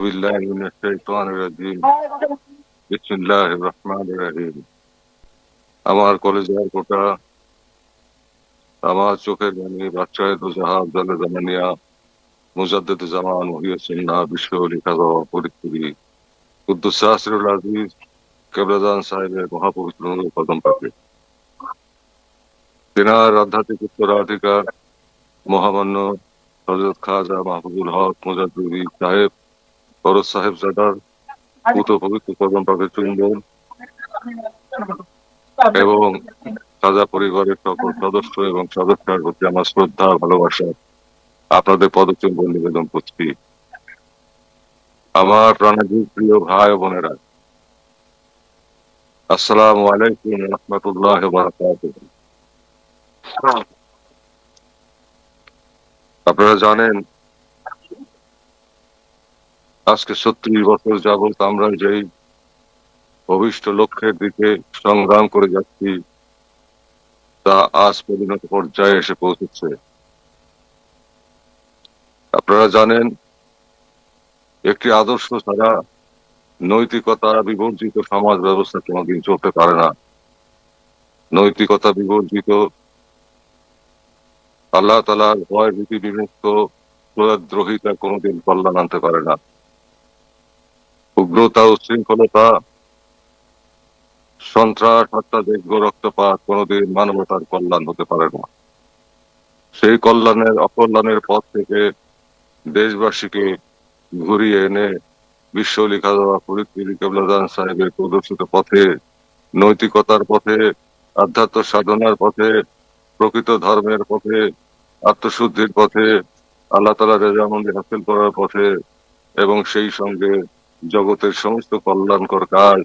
بالله من الشيطان الرجيم بسم الله الرحمن الرحيم আমার কলেজের কোটা আমার চোখের বাণী বাদশাহ জাহাজ জালে জামানিয়া মুজাদ্দেদ জামান মহিউসুন্না বিশ্ব লিখা দেওয়া পরিস্থিতি কুদ্দুস সাহসিরুল আজিজ কেবলাদান সাহেবের মহাপবিত্র নূর কদম পাকে তেনার আধ্যাত্মিক উত্তরাধিকার মহামান্য হজরত খাজা মাহবুবুল হক মুজাদ্দুরি সাহেব পুত পবিত্র চুম্বন এবং পরিবারের সকল সদস্য এবং সদস্যের প্রতি আমার শ্রদ্ধা ভালোবাসা। আপনাদের পদচুম্বন নিবেদন করছি। আমার প্রাণাধীর প্রিয় ভাই ও বোনেরা, আসসালামু আলাইকুম রহমতুল্লাহ আপনারা জানেন আজকে ছত্রিশ বছর যাবত আমরা যেই ভবিষ্ঠ লক্ষ্যের দিকে সংগ্রাম করে যাচ্ছি, তা আজ পরিণত পর্যায়ে এসে পৌঁছেছে। আপনারা জানেন, একটি আদর্শ ছাড়া নৈতিকতা বিবর্জিত সমাজ ব্যবস্থা কোনোদিন চলতে পারে না। নৈতিকতা বিবর্জিত আল্লাহ তালার ভয় ভীতি বিমুক্ত দ্রোহিতা কোনোদিন কল্যাণ আনতে পারে না। উগ্রতা ও শৃঙ্খলতা, সন্ত্রাস, হত্যা দেখব রক্তপাত কোনোদিন মানবতার কল্যাণ হতে পারে না। সেই কল্যাণের, অকল্যাণের পথ থেকে দেশবাসীকে ঘুরিয়ে এনে বিশ্ব লিখা দেওয়া ফরিদপুরি কেবলাদান সাহেবের প্রদর্শিত পথে, নৈতিকতার পথে, আধ্যাত্ম সাধনার পথে, প্রকৃত ধর্মের পথে, আত্মশুদ্ধির পথে, আল্লাহ তালা হাসিল করার পথে এবং সেই সঙ্গে জগতের সমস্ত কল্যাণকর কাজ,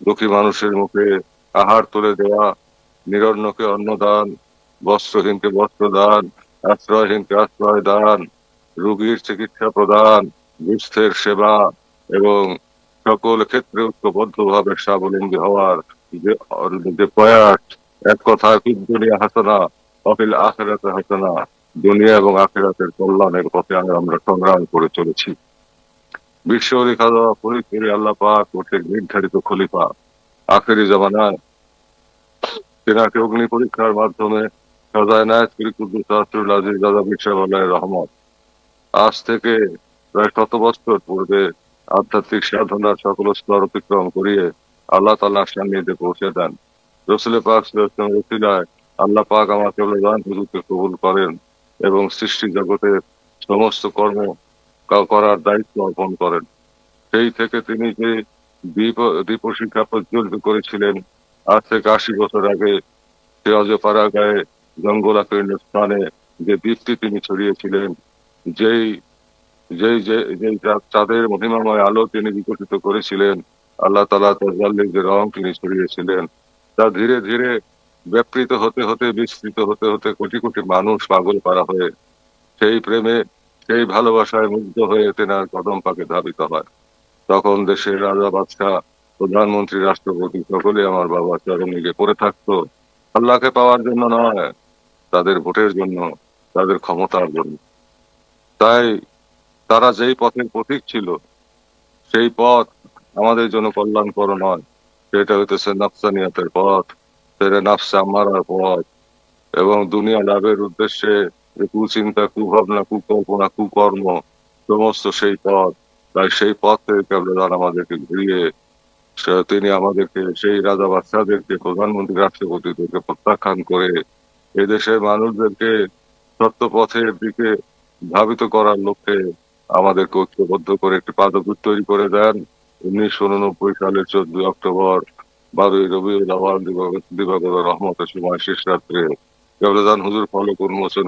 দুঃখী মানুষের মুখে আহার তুলে দেওয়া, নিরন্নকে অন্নদান, বস্ত্রহীনকে বস্ত্র দান আশ্রয়হীনকে আশ্রয় দান রোগীর চিকিৎসা প্রদান, দুস্থের সেবা এবং সকল ক্ষেত্রে ঐক্যবদ্ধভাবে স্বাবলম্বী হওয়ার যে প্রয়াস, এক কথা দুনিয়া হাসনা, অফিল আখেরাতে হাসনা, দুনিয়া এবং আখেরাতের কল্যাণের পথে আমরা সংগ্রাম করে চলেছি। বিশ্ব লেখা দেওয়া পরিচয় আল্লাহ পাক কর্তৃক নির্ধারিত খলিফা। আখেরি অগ্নি পরীক্ষার মাধ্যমে সদায় নায়ক দাদা রহমত। আজ থেকে প্রায় শত বছর পূর্বে আধ্যাত্মিক সাধনার সকল স্তর অতিক্রম করিয়ে আল্লাহ তাল্লাহ সান্নিধ্যে পৌঁছে দেন। রসুল পাক রসিলায় আল্লাহ পাক আমার কেবলান হুজুরকে কবুল করেন এবং সৃষ্টি জগতের সমস্ত কর্ম করার দায়িত্ব অর্পণ করেন। সেই থেকে তিনি যে দ্বীপ প্রজ্বলিত করেছিলেন, আজ থেকে আশি বছর আগে সে অজপাড়া গায়ে জঙ্গলাকীর্ণ স্থানে যে দ্বীপটি তিনি ছড়িয়েছিলেন, যেই যেই যেই চাঁদের মহিমাময় আলো তিনি বিকশিত করেছিলেন, আল্লাহ তালা তাল্লির যে রং তিনি ছড়িয়েছিলেন, তা ধীরে ধীরে ব্যাপৃত হতে হতে, বিস্তৃত হতে হতে কোটি কোটি মানুষ পাগল পারা হয়ে সেই প্রেমে সেই ভালোবাসায় মুগ্ধ হয়ে তেনার কদম পাকে ধাবিত হয়। তখন দেশের রাজা বাদশাহ প্রধানমন্ত্রী রাষ্ট্রপতি সকলে আমার বাবা চরণীকে করে থাকতো। আল্লাহকে পাওয়ার জন্য নয়, তাদের ভোটের জন্য, তাদের ক্ষমতার জন্য। তাই তারা যেই পথের প্রতীক ছিল, সেই পথ আমাদের জন্য কল্যাণকর নয়। সেটা হইতেছে নাফসানিয়াতের পথ, সেটা নাফসা মারার পথ। এবং দুনিয়া লাভের উদ্দেশ্যে কুচিন্তা কুভাবনা, কুকল্পনা, কুকর্ম, সমস্ত সেই পথ। তাই সেই পথ থেকে কেবলাদান আমাদেরকে ঘুরিয়ে তিনি আমাদেরকে, সেই রাজা বাচ্চাদেরকে প্রধানমন্ত্রী রাষ্ট্রপতিদেরকে প্রত্যাখ্যান করে এদেশের মানুষদেরকে সত্য পথের দিকে ধাবিত করার লক্ষ্যে আমাদেরকে ঐক্যবদ্ধ করে একটি পাদপুর তৈরি করে দেন। উনিশশো উননব্বই সালের চোদ্দই অক্টোবর বারোই রবি দিবাগত রহমতের সময় শেষ রাত্রে কেবলাদান হুজুর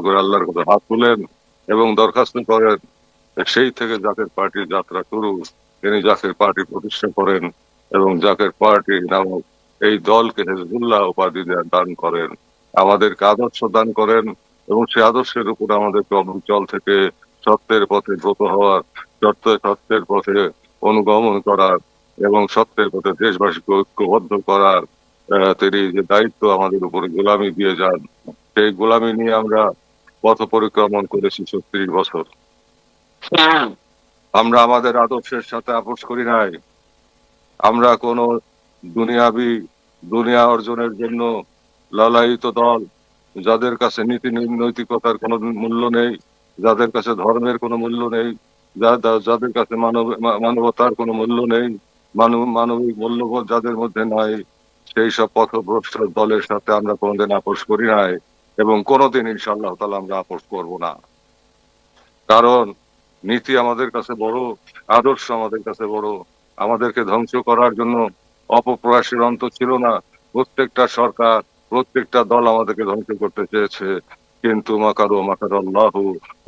করে আল্লাহর কথা হাত এবং দরখাস্ত করেন সেই থেকে জাকের পার্টির যাত্রা শুরু। তিনি জাকের পার্টি প্রতিষ্ঠা করেন এবং জাকের পার্টি নামক এই দলকে হেজবুল্লাহ উপাধি দান করেন। আমাদেরকে আদর্শ দান করেন এবং সেই আদর্শের উপর আমাদেরকে অবিচল থেকে সত্যের পথে ব্রত হওয়ার, সত্য সত্যের পথে অনুগমন করার এবং সত্যের পথে দেশবাসীকে ঐক্যবদ্ধ করার তিনি যে দায়িত্ব আমাদের উপরে গোলামি দিয়ে যান সেই গোলামি নিয়ে আমরা পথ পরিক্রমণ করেছি ছত্রিশ বছর। আমরা আমাদের আদর্শের সাথে আপোষ করি নাই। আমরা কোন দুনিয়াবি দুনিয়া অর্জনের জন্য লালায়িত দল যাদের কাছে নীতি নৈতিকতার কোনো মূল্য নেই যাদের কাছে ধর্মের কোনো মূল্য নেই যাদের কাছে মানব মানবতার কোনো মূল্য নেই মানব মানবিক মূল্যবোধ যাদের মধ্যে নাই সেই সব পথভ্রষ্ট দলের সাথে আমরা কোনোদিন আপোষ করি নাই। এবং কোনোদিন ইনশাল্লাহ তাআলা আমরা আপোষ করব না। কারণ নীতি আমাদের কাছে বড়, আদর্শ আমাদের কাছে বড়। আমাদেরকে ধ্বংস করার জন্য অপপ্রয়াসের অন্ত ছিল না। প্রত্যেকটা সরকার, প্রত্যেকটা দল আমাদেরকে ধ্বংস করতে চেয়েছে। কিন্তু মাকারু মাকার আল্লাহ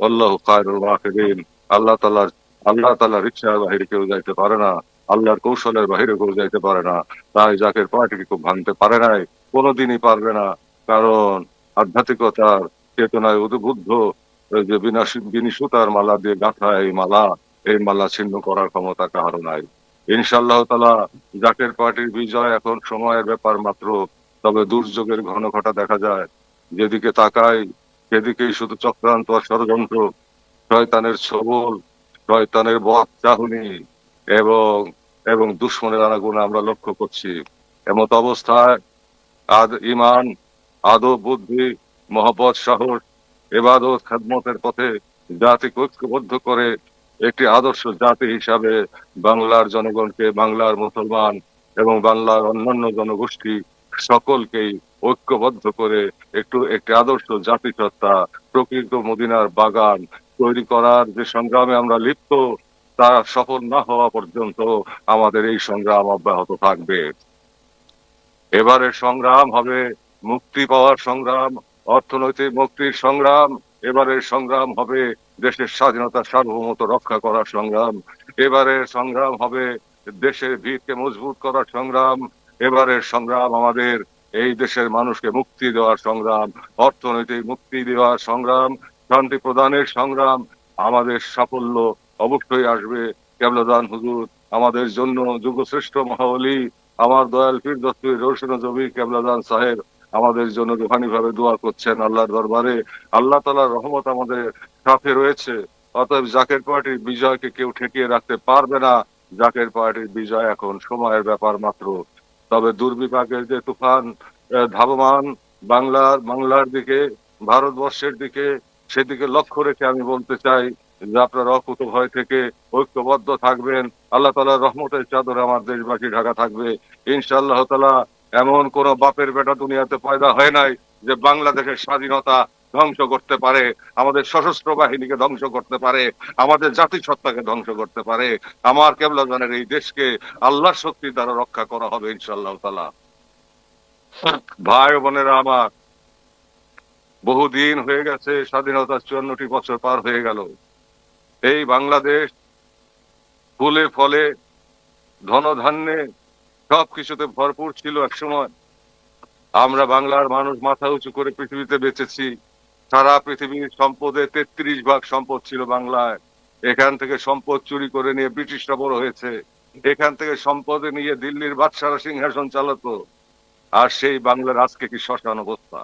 আল্লাহ খায়রুল আল্লাহ তাআলার আল্লাহ তাআলার ইচ্ছার বাহিরে কেউ যাইতে পারে না। আল্লাহর কৌশলের বাহিরে কেউ যাইতে পারে না। তাই জাকের পার্টিকে খুব ভাঙতে পারে নাই, কোনোদিনই পারবে না। কারণ আধ্যাত্মিকতার চেতনায় উদ্বুদ্ধ যে বিনা বিনি সুতার মালা দিয়ে গাঁথা এই মালা এই মালা ছিন্ন করার ক্ষমতা কারও নাই। ইনশাল্লাহ তালা জাকের পার্টির বিজয় এখন সময়ের ব্যাপার মাত্র, তবে দুর্যোগের ঘন ঘটা দেখা যায়। যেদিকে তাকাই, সেদিকেই শুধু চক্রান্ত আর ষড়যন্ত্র। শয়তানের ছবল, শয়তানের বধ চাহনি, এবং এবং দুশ্মনের আনাগুণ আমরা লক্ষ্য করছি। এমত অবস্থায় আদ ইমান আদব বুদ্ধি, মহব্বত, সাহস, এবাদত, খাদমতের পথে জাতিকে ঐক্যবদ্ধ করে একটি আদর্শ জাতি হিসাবে বাংলার জনগণকে, বাংলার মুসলমান এবং বাংলার অন্যান্য জনগোষ্ঠী সকলকেই ঐক্যবদ্ধ করে একটু একটি আদর্শ জাতি সত্তা প্রকৃত মদিনার বাগান তৈরি করার যে সংগ্রামে আমরা লিপ্ত, তা সফল না হওয়া পর্যন্ত আমাদের এই সংগ্রাম অব্যাহত থাকবে। এবারের সংগ্রাম হবে মুক্তি পাওয়ার সংগ্রাম, অর্থনৈতিক মুক্তির সংগ্রাম, এবারের সংগ্রাম হবে দেশের স্বাধীনতা সার্বভৌমত্ব রক্ষা করার সংগ্রাম, এবারের সংগ্রাম হবে দেশের ভিতকে মজবুত করার সংগ্রাম, এবারের সংগ্রাম আমাদের এই দেশের মানুষকে মুক্তি দেওয়ার সংগ্রাম, অর্থনৈতিক মুক্তি দেওয়ার সংগ্রাম, শান্তি প্রদানের সংগ্রাম আমাদের সাফল্য অবশ্যই আসবে। কেবলদান হুজুর, আমাদের জন্য যুগশ্রেষ্ঠ মহাবলী, আমার দয়াল পীর দস্তুর রোশন জবি কেবলাদান সাহেব আমাদের জন্য রুহানি ভাবে দোয়া করছেন আল্লাহর দরবারে। আল্লাহ তালার রহমত আমাদের সাথে রয়েছে। অতএব জাকের পার্টির বিজয়কে কেউ ঠেকিয়ে রাখতে পারবে না। জাকের পার্টির বিজয় এখন সময়ের ব্যাপার মাত্র। তবে দুর্বিপাকের যে তুফান ধাবমান বাংলার বাংলার দিকে, ভারতবর্ষের দিকে, সেদিকে লক্ষ্য রেখে আমি বলতে চাই যে আপনারা অকুত ভয় থেকে ঐক্যবদ্ধ থাকবেন। আল্লাহ তালার রহমতের চাদরে আমার দেশবাসী ঢাকা থাকবে। ইনশাআল্লাহ তালা এমন কোন বাপের বেটা দুনিয়াতে পয়দা হয় নাই যে বাংলাদেশের স্বাধীনতা ধ্বংস করতে পারে, আমাদের সশস্ত্র বাহিনীকে ধ্বংস করতে পারে, আমাদের জাতিসত্তাকে ধ্বংস করতে পারে। আমার কেবলাজানের এই দেশকে আল্লাহর শক্তি দ্বারা রক্ষা করা হবে ইনশাল্লাহ তালা ভাই বোনেরা আমার, বহুদিন হয়ে গেছে স্বাধীনতার চুয়ান্নটি বছর পার হয়ে গেল। এই বাংলাদেশ ফুলে ফলে, ধনধান্যে সবকিছুতে ভরপুর ছিল এক সময়। আমরা বাংলার মানুষ মাথা উঁচু করে পৃথিবীতে বেঁচেছি। সারা পৃথিবীর সম্পদে তেত্রিশ ভাগ সম্পদ ছিল বাংলায়। এখান থেকে সম্পদ চুরি করে নিয়ে ব্রিটিশরা বড় হয়েছে। এখান থেকে সম্পদে নিয়ে দিল্লির বাদশারা সিংহাসন চালাতো। আর সেই বাংলার আজকে কি শ্মশান অবস্থা?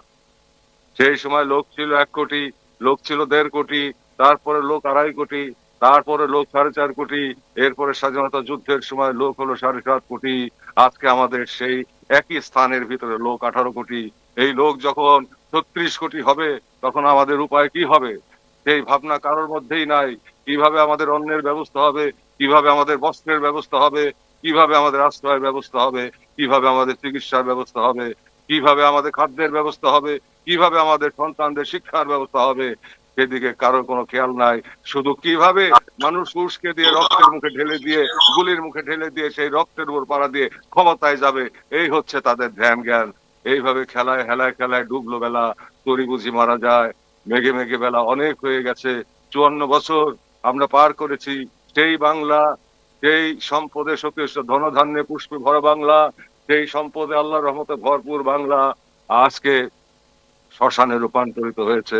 সেই সময় লোক ছিল এক কোটি, লোক ছিল দেড় কোটি, তারপরে লোক আড়াই কোটি। তারপরে লোক সাড়ে চার কোটি, এরপরে স্বাধীনতা যুদ্ধের সময় লোক হলো সাড়ে সাত কোটি, আজকে আমাদের সেই একই স্থানের ভিতরে লোক আঠারো কোটি। এই লোক যখন ছত্রিশ কোটি হবে, তখন আমাদের উপায় কি হবে? সেই ভাবনা কারোর মধ্যেই নাই। কীভাবে আমাদের অন্নের ব্যবস্থা হবে? কীভাবে আমাদের বস্ত্রের ব্যবস্থা হবে? কীভাবে আমাদের আশ্রয়ের ব্যবস্থা হবে? কীভাবে আমাদের চিকিৎসার ব্যবস্থা হবে? কীভাবে আমাদের খাদ্যের ব্যবস্থা হবে? কীভাবে আমাদের সন্তানদের শিক্ষার ব্যবস্থা হবে? সেদিকে কারোর কোনো খেয়াল নাই। শুধু কীভাবে মানুষ উস্কে দিয়ে রক্তের মুখে ঢেলে দিয়ে, গুলির মুখে ঢেলে দিয়ে সেই রক্তের উপর পাড়া দিয়ে ক্ষমতায় যাবে, এই হচ্ছে তাদের ধ্যান জ্ঞান। এইভাবে খেলায় হেলায় খেলায় ডুবলো বেলা, তরি বুঝি মারা যায়, মেঘে মেঘে বেলা অনেক হয়ে গেছে। চুয়ান্ন বছর আমরা পার করেছি, সেই বাংলা, সেই সম্পদে সতীশ ধনধান্যে পুষ্পে ভরা বাংলা, সেই সম্পদে আল্লাহ রহমতে ভরপুর বাংলা, আজকে শ্মশানে রূপান্তরিত হয়েছে।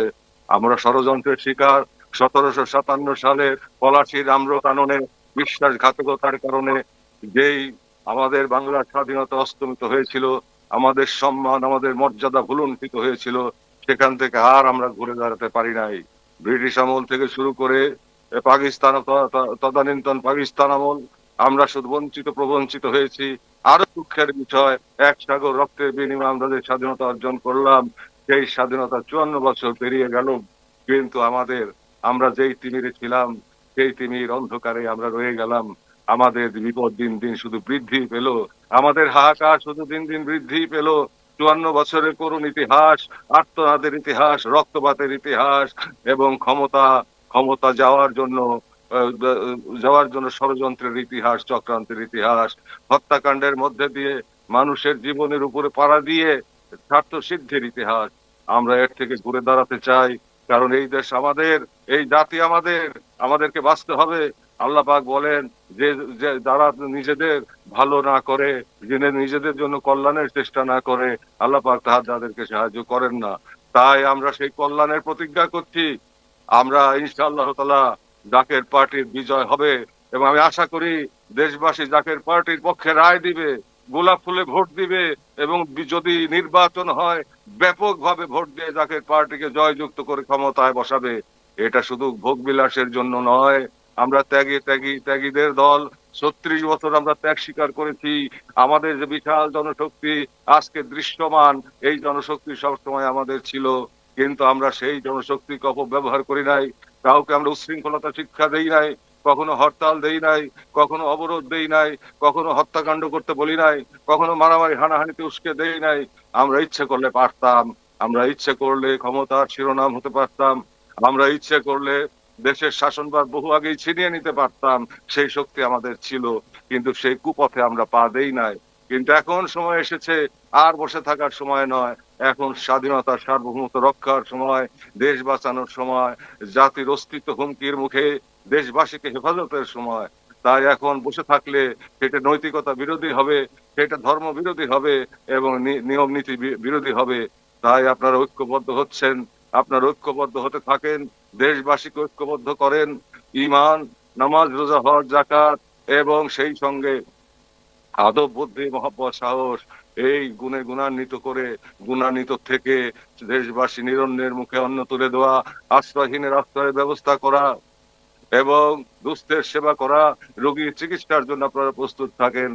আমরা ষড়যন্ত্রের শিকার। সতেরোশো সাতান্ন সালে পলাশির আম্র কাননে বিশ্বাসঘাতকতার কারণে যেই আমাদের বাংলার স্বাধীনতা অস্তমিত হয়েছিল, আমাদের সম্মান, আমাদের মর্যাদা ভুলুণ্ঠিত হয়েছিল, সেখান থেকে আর আমরা ঘুরে দাঁড়াতে পারি নাই। ব্রিটিশ আমল থেকে শুরু করে পাকিস্তান তদানীন্তন পাকিস্তান আমল, আমরা শুধু বঞ্চিত, প্রবঞ্চিত হয়েছি। আরও দুঃখের বিষয়, এক সাগর রক্তের বিনিময়ে আমরা যে স্বাধীনতা অর্জন করলাম সেই স্বাধীনতা চুয়ান্ন বছর পেরিয়ে গেল, কিন্তু আমাদের, আমরা যেই তিমিরে ছিলাম, সেই তিমির অন্ধকারে আমরা রয়ে গেলাম। আমাদের বিপদ দিন দিন শুধু বৃদ্ধি পেল। আমাদের হাহাকার শুধু দিন দিন বৃদ্ধি পেল। চুয়ান্ন বছরের করুণ ইতিহাস আত্মনাদের ইতিহাস, রক্তপাতের ইতিহাস, এবং ক্ষমতা ক্ষমতা যাওয়ার জন্য যাওয়ার জন্য ষড়যন্ত্রের ইতিহাস, চক্রান্তের ইতিহাস, হত্যাকাণ্ডের মধ্যে দিয়ে মানুষের জীবনের উপরে পাড়া দিয়ে স্বার্থ সিদ্ধির ইতিহাস। আমরা এর থেকে ঘুরে দাঁড়াতে চাই, কারণ এই দেশ আমাদের, এই জাতি আমাদের, আমাদেরকে বাঁচতে হবে। আল্লাহ পাক বলেন, যে যারা নিজেদের ভালো না করে, যিনি নিজেদের জন্য কল্যাণের চেষ্টা না করে, আল্লাহ পাক তাহার তাদেরকে সাহায্য করেন না। তাই আমরা সেই কল্যাণের প্রতিজ্ঞা করছি। আমরা ইনশাআল্লাহ তালা জাকের পার্টির বিজয় হবে এবং আমি আশা করি দেশবাসী জাকের পার্টির পক্ষে রায় দিবে। গোলাপ ফুলে ভোট দিবে এবং যদি নির্বাচন হয়, ব্যাপকভাবে ভোট দিয়ে জাকের পার্টিকে জয়যুক্ত করে ক্ষমতায় বসাবে, এটা শুধু ভোগ বিলাসের জন্য নয়। আমরা ত্যাগী ত্যাগী, ত্যাগীদের দল। ছত্রিশ বছর আমরা ত্যাগ স্বীকার করেছি। আমাদের যে বিশাল জনশক্তি আজকে দৃশ্যমান, এই জনশক্তি সবসময় আমাদের ছিল। কিন্তু আমরা সেই জনশক্তিকে অপব্যবহার করি নাই। কাউকে আমরা উচ্ছৃঙ্খলতা শিক্ষা দেই নাই। কখনো হরতাল দেই নাই, কখনো অবরোধ দেই নাই, কখনো হত্যাকাণ্ড করতে বলি নাই, কখনো মারামারি হানাহানিতে উস্কে দেই নাই। আমরা ইচ্ছে করলে পারতাম, আমরা ইচ্ছে করলে ক্ষমতার শিরোনাম হতে পারতাম, আমরা ইচ্ছে করলে দেশের শাসনভার বহু আগেই ছিনিয়ে নিতে পারতাম, সেই শক্তি আমাদের ছিল, কিন্তু সেই কুপথে আমরা পা দেই নাই। কিন্তু এখন সময় এসেছে, আর বসে থাকার সময় নয়, এখন স্বাধীনতার সার্বভৌমত্ব রক্ষার সময়, দেশ বাঁচানোর সময়, জাতির অস্তিত্ব হুমকির মুখে দেশবাসীকে হেফাজতের সময়। তাই এখন বসে থাকলে সেটা নৈতিকতা বিরোধী হবে, সেটা ধর্ম বিরোধী হবে এবং নিয়ম নীতি বিরোধী হবে। তাই আপনারা ঐক্যবদ্ধ হচ্ছেন, আপনারা ঐক্যবদ্ধ হতে থাকেন, দেশবাসীকে ঐক্যবদ্ধ করেন ইমান নামাজ, রোজা, হজ জাকাত এবং সেই সঙ্গে আদব, বুদ্ধি, মহব্বত, সাহস, এই গুণে গুণান্বিত করে, গুণান্বিত থেকে দেশবাসী নিরন্নের মুখে অন্ন তুলে দেওয়া, আশ্রয়হীনের আশ্রয়ের ব্যবস্থা করা এবং দুস্থের সেবা করা রোগীর চিকিৎসার জন্য আপনারা প্রস্তুত থাকেন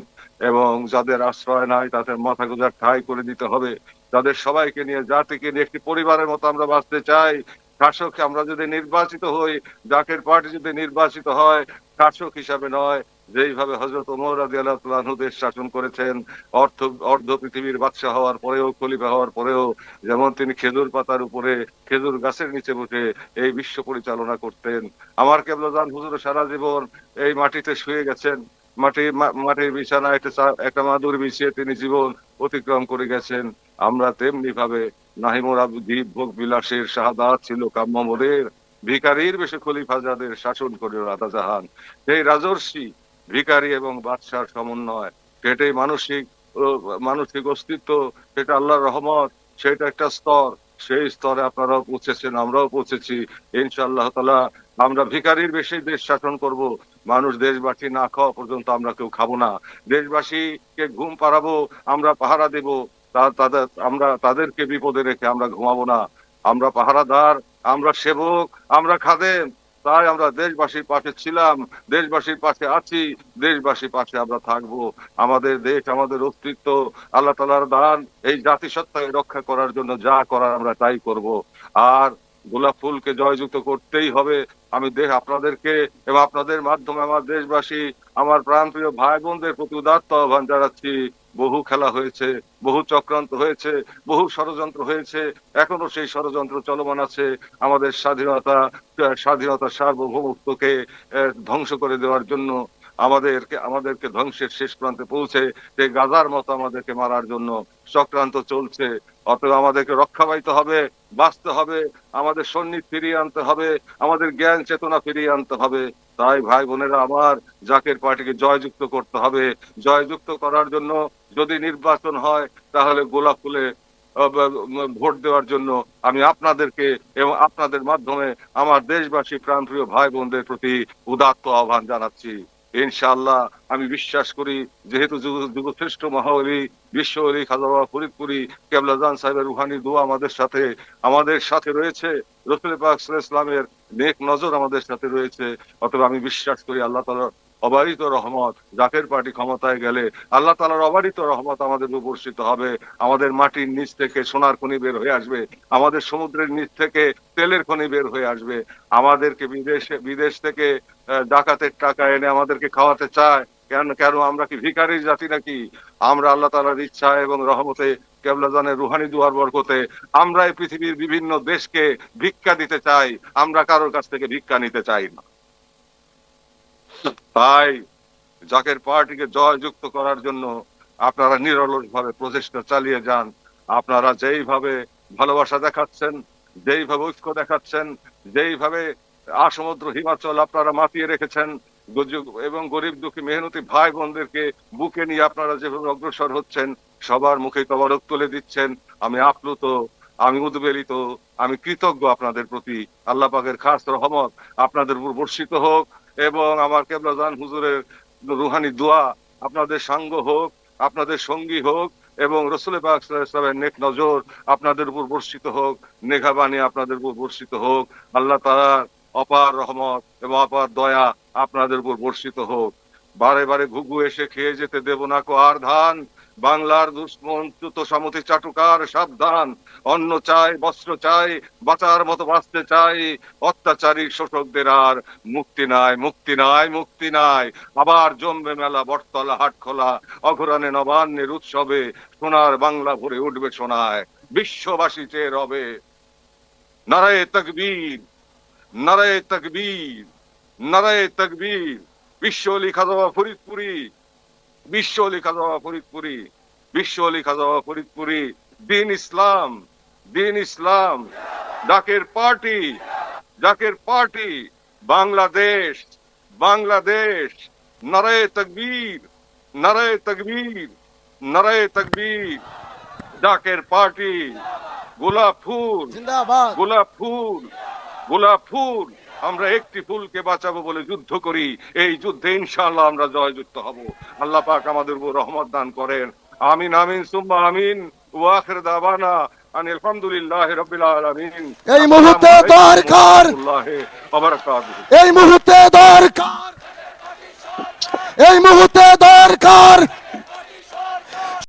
এবং যাদের আশ্রয় নাই, তাদের মাথা গোজার ঠাই করে দিতে হবে। তাদের সবাইকে নিয়ে, জাতিকে নিয়ে, একটি পরিবারের মতো আমরা বাঁচতে চাই। শাসক আমরা যদি নির্বাচিত হই জাকের পার্টি যদি নির্বাচিত হয়, শাসক হিসাবে নয় যেইভাবে হজরত ওমর রাজি আল্লাহ দেশ শাসন করেছেন, অর্থ, অর্ধ পৃথিবীর বাদশাহ হওয়ার পরেও, খলিফা হওয়ার পরেও, যেমন তিনি খেজুর পাতার উপরে, খেজুর গাছের নিচে বসে এই বিশ্ব পরিচালনা করতেন। আমার কেবলাজান হুজুর, সারা জীবন এই মাটিতে শুয়ে গেছেন। মাটি মাটির বিছানা একটা একটা মাদুর বিছিয়ে তিনি জীবন অতিক্রম করে গেছেন। আমরা তেমনি ভাবে নাহিমুর আবদীপ ভোগ বিলাসের শাহাদাত ছিল কাম্য মোদের ভিকারির বেশে খলিফা যাদের শাসন করে রাজা জাহান সেই রাজর্ষি ভিকারি এবং বাদশার সমন্বয়, সেটাই মানসিক মানসিক অস্তিত্ব, সেটা আল্লাহর রহমত, সেটা একটা স্তর। সেই স্তরে আপনারাও পৌঁছেছেন, আমরাও পৌঁছেছি। ইনশাআল্লাহ তালা আমরা ভিকারির বেশি দেশ শাসন করব। মানুষ দেশবাসী না খাওয়া পর্যন্ত আমরা কেউ খাব না। দেশবাসীকে ঘুম পাড়াবো, আমরা পাহারা দেব। তাদের, আমরা তাদেরকে বিপদে রেখে আমরা ঘুমাবো না। আমরা পাহারাদার, আমরা সেবক, আমরা খাদেম। তাই আমরা দেশবাসীর পাশে ছিলাম, দেশবাসীর পাশে আছি, দেশবাসীর পাশে আমরা থাকব। আমাদের দেশ, আমাদের অস্তিত্ব, আল্লাহ তালার দান, এই জাতিসত্তাকে রক্ষা করার জন্য যা করার আমরা তাই করব। আর গোলাপ ফুলকে জয়যুক্ত করতেই হবে। আমি দেশ আপনাদেরকে এবং আপনাদের মাধ্যমে আমার দেশবাসী, আমার প্রাণপ্রিয় ভাই বোনদের প্রতি উদাত্ত আহ্বান জানাচ্ছি। বহু খেলা হয়েছে বহু চক্রান্ত হয়েছে বহু ষড়যন্ত্র হয়েছে এখনও সেই ষড়যন্ত্র চলমান আছে। আমাদের স্বাধীনতা আহ, স্বাধীনতার সার্বভৌমত্বকে ধ্বংস করে দেওয়ার জন্য আমাদেরকে আমাদেরকে ধ্বংসের শেষ প্রান্তে পৌঁছে সেই গাজার মতো আমাদেরকে মারার জন্য চক্রান্ত চলছে। অতএব আমাদেরকে রক্ষা পাইতে হবে বাঁচতে হবে আমাদের সন্ন্যাস ফিরিয়ে আনতে হবে আমাদের জ্ঞান চেতনা ফিরিয়ে আনতে হবে। তাই ভাই বোনেরা আমার জাকের পার্টিকে জয়যুক্ত করতে হবে। জয়যুক্ত করার জন্য যদি নির্বাচন হয়, তাহলে গোলাপ ফুলে ভোট দেওয়ার জন্য আমি আপনাদেরকে এবং আপনাদের মাধ্যমে আমার দেশবাসী প্রাণপ্রিয় ভাই বোনদের প্রতি উদাত্ত আহ্বান জানাচ্ছি। ইনশাআল্লাহ আমি বিশ্বাস করি, যেহেতু যুগশ্রেষ্ঠ মহাবলী, বিশ্ব অলি খাজা বাবা ফরিদপুরি কেবলাজান সাহেবের রুহানি দোয়া আমাদের সাথে আমাদের সাথে রয়েছে। রসুল পাক ইসলামের নেক নজর আমাদের সাথে রয়েছে। অতএব আমি বিশ্বাস করি আল্লাহ তাআলার অবারিত রহমত জাকের পার্টি ক্ষমতায় গেলে আল্লাহ তালার অবারিত রহমত আমাদের বর্ষিত হবে। আমাদের মাটির নিচ থেকে সোনার খনি বের হয়ে আসবে। আমাদের সমুদ্রের নিচ থেকে তেলের খনি বের হয়ে আসবে। আমাদেরকে বিদেশে, বিদেশ থেকে ডাকাতের টাকা এনে আমাদেরকে খাওয়াতে চায়। কেন কেন আমরা কি ভিখারির জাতি নাকি? আমরা আল্লাহ তাআলার ইচ্ছা এবং রহমতে কেবলাজানের রুহানি দুয়ার বরকতে আমরা এই পৃথিবীর বিভিন্ন দেশকে ভিক্ষা দিতে চাই। আমরা কারোর কাছ থেকে ভিক্ষা নিতে চাই না। তাই জাকের পার্টিকে জয়যুক্ত করার জন্য আপনারা নিরলস ভাবে প্রচেষ্টা চালিয়ে যান। আপনারা যেইভাবে ভালোবাসা দেখাচ্ছেন, যেইভাবে ঐক্য দেখাচ্ছেন, যেইভাবে আসমুদ্র হিমাচল আপনারা মাতিয়ে রেখেছেন। এবং গরিব দুঃখী মেহনতি ভাই বোনদেরকে বুকে নিয়ে আপনারা যেভাবে অগ্রসর হচ্ছেন, সবার মুখে তবরক তুলে দিচ্ছেন। আমি আপ্লুত, আমি উদ্বেলিত, আমি কৃতজ্ঞ আপনাদের প্রতি। আল্লাহ পাকের খাস রহমত আপনাদের উপর বর্ষিত হোক এবং আমার কেবলাজান হুজুরের রুহানি দোয়া আপনাদের সাঙ্গ হোক, আপনাদের সঙ্গী হোক এবং রসুল সাল্লাল্লাহু নেক নজর আপনাদের উপর বর্ষিত হোক, নেঘাবাণী আপনাদের উপর বর্ষিত হোক। আল্লাহ তাআলার অপার রহমত এবং অপার দয়া আপনাদের উপর বর্ষিত হোক। বারে বারে ঘুঘু এসে খেয়ে যেতে দেব না কো আর ধান। বাংলার দুশ্মন চ্যুত সামতি চাটুকার সাবধান। অন্ন চাই, বস্ত্র চাই, বাঁচার মতো বাঁচতে চাই। অত্যাচারী শোষকদের আর মুক্তি নাই মুক্তি নাই মুক্তি নাই। আবার জমবে মেলা, বটতলা হাট খোলা অঘরানে, নবান্নের উৎসবে সোনার বাংলা ভরে উঠবে সোনায়। বিশ্ববাসী চেয়ে রবে। নারায় তকবীর। নারায়ে তকবীর নারায় তকবীর বিশ্ব অলি খাজা ফরিদপুরি বিশ্ব অলি খাজা ফরিদপুরি বিশ্ব অলি খাজা ফরিদপুরি দিন ইসলাম দিন ইসলাম ডাকের পার্টি ডাকের পার্টি বাংলাদেশ বাংলাদেশ নারায় তকবীর নারায় তকবীর নারায় তকবীর ডাকের পার্টি গোলাপ ফুল গোলাপ ফুল গোলাপ ফুল আমরা একটি ফুলকে বাঁচাবো বলে যুদ্ধ করি। এই যুদ্ধে ইনশাআল্লাহ আমরা জয়যুক্ত হব। আল্লাহ পাক আমাদের উপর রহমত দান করেন। আমিন আমিন সুম্মা আমিন। ওয়াখির দাওয়ানা আন আলহামদুলিল্লাহি রাব্বিল আলামিন। এই মুহূর্তে দরকার। এই মুহূর্তে দরকার। এই মুহূর্তে দরকার।